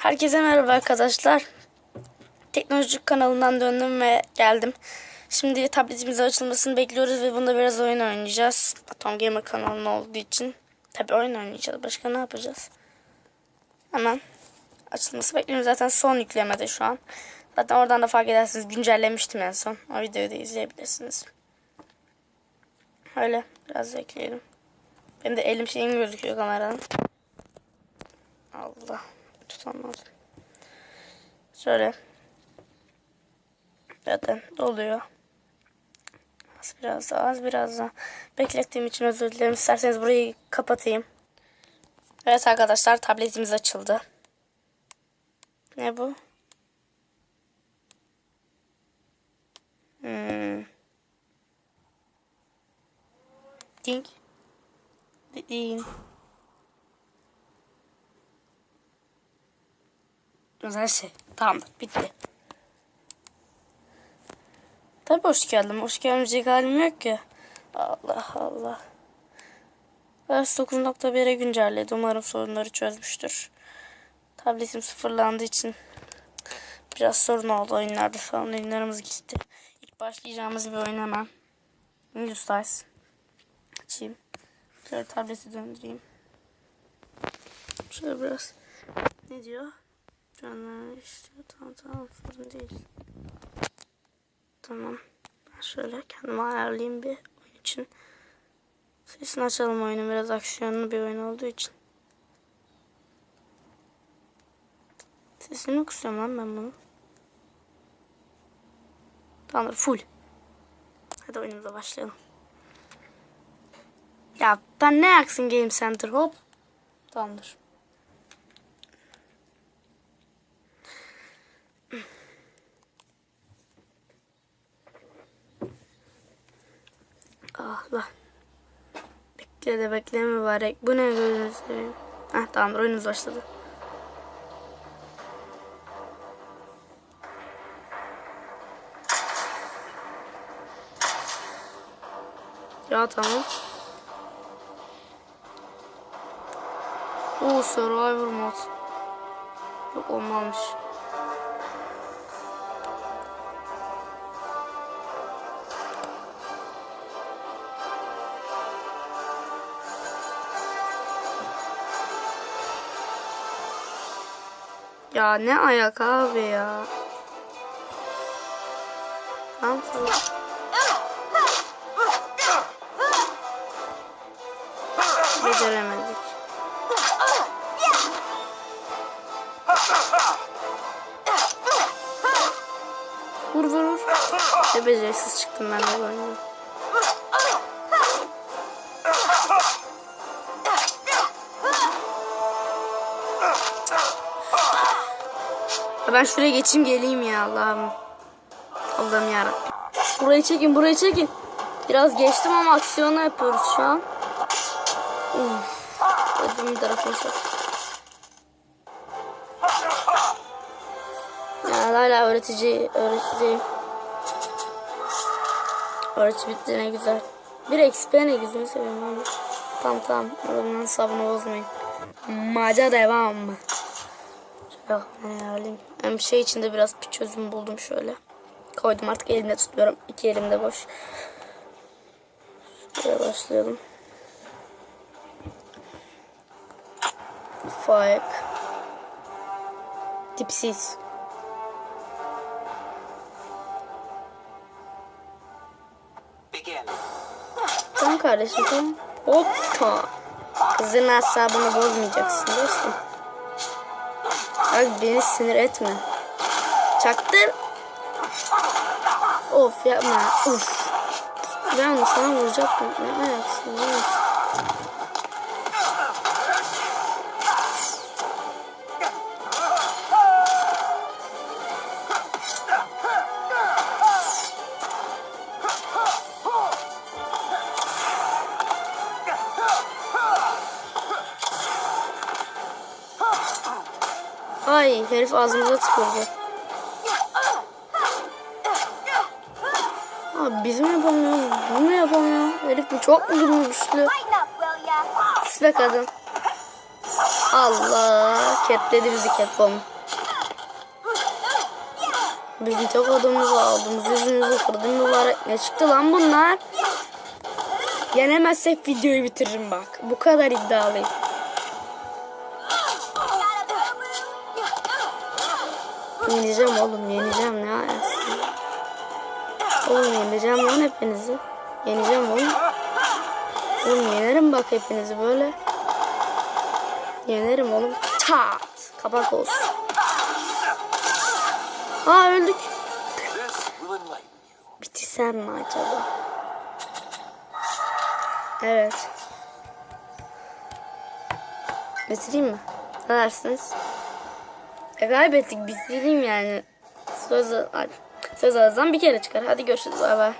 Herkese merhaba arkadaşlar. Teknolojik kanalından döndüm ve geldim. Şimdi tabletimizin açılmasını bekliyoruz ve bunda biraz oyun oynayacağız. Atom Gamer kanalının olduğu için. Tabi oyun oynayacağız. Başka ne yapacağız? Hemen açılması bekliyorum. Zaten son yüklemede şu an. Zaten oradan da fark edersiniz güncellemiştim en son. O videoyu da izleyebilirsiniz. Öyle biraz bekleyelim. Benim de elim şeyim gözüküyor kameradan. Allah tutamadım. Şöyle. Zaten doluyor. Az biraz daha az biraz daha. Beklettiğim için özür dilerim. İsterseniz burayı kapatayım. Evet arkadaşlar tabletimiz açıldı. Ne bu? Hmm. Ding. Ding. Özel şey. Tamam bitti. Tabii hoş geldim. Hoş gelmeyecek halim yok ki. Allah Allah. Vers 9.1'e güncelledi. Umarım sorunları çözmüştür. Tabletim sıfırlandığı için biraz sorun oldu oyunlarda falan. Oyunlarımız gitti. İlk başlayacağımız bir oyun hemen. Windows Dice. Açayım. Şöyle tableti döndüreyim. Şöyle biraz. Ne diyor? Canlar istiyor. Tamam tamam sorun değil. Tamam. Ben şöyle kendime ayarlayayım bir oyun için. Sesini açalım oyunu. Biraz aksiyonlu bir oyun olduğu için. Sesini mi kısıyorum lan ben bunu? Tamamdır full. Hadi oyunumuza başlayalım. Ya ben ne yaksın Game Center hop. Tamamdır. Ah lan. Bekle de bekle mübarek. Bu ne gözünü seveyim. Heh tamamdır oyunumuz başladı. Ya tamam. Oo Survivor mod. Yok olmamış. Ya ne ayak abi ya. Tamam. tamam. Beceremedik. Vur vur vur. Ne beceriksiz çıktım ben bu oyunda. Ben şuraya geçeyim geleyim ya Allah'ım. Allah'ım yarabbim. Burayı çekin burayı çekin. Biraz geçtim ama aksiyonu yapıyoruz şu an. Uf. Ödümün tarafını sok. Ya hala öğretici, öğreteceğim. Öğreti bitti ne güzel. Bir XP ne güzel seviyorum ama. Tamam tamam. Adamın sabını bozmayın. Maca devam mı? Yok ben ayarlayayım. Hem şey içinde biraz bir çözüm buldum şöyle. Koydum artık elimde tutmuyorum. İki elimde boş. Şöyle başlayalım. Faik. Dipsiz. Begin. Tamam kardeşim tamam. Hoppa. Kızın asabını bozmayacaksın dostum. Bak beni sinir etme. Çaktır. Of yapma. Uf. Ben onu sana vuracaktım. Ne ayaksın? Ne ayaksın? Ay herif ağzımıza tıkıldı. Abi biz mi yapamıyoruz? Bu mu yapamıyor? Herif mi çok mu güçlü? Be kadın. Allah ketledi bizi ketbom. Bizim tek odamızı aldığımız yüzümüzü kırdı mübarek. Ne çıktı lan bunlar? Yenemezsek videoyu bitiririm bak. Bu kadar iddialıyım. Yeneceğim oğlum yeneceğim ne ayasın. Oğlum yeneceğim lan hepinizi. Yeneceğim oğlum. Oğlum yenerim bak hepinizi böyle. Yenerim oğlum. Çat. Kapak olsun. Aa öldük. Bitirsem mi acaba? Evet. Bitireyim mi? Ne dersiniz? E kaybettik bitireyim yani. Söz, söz ağızdan bir kere çıkar. Hadi görüşürüz. Bay bay.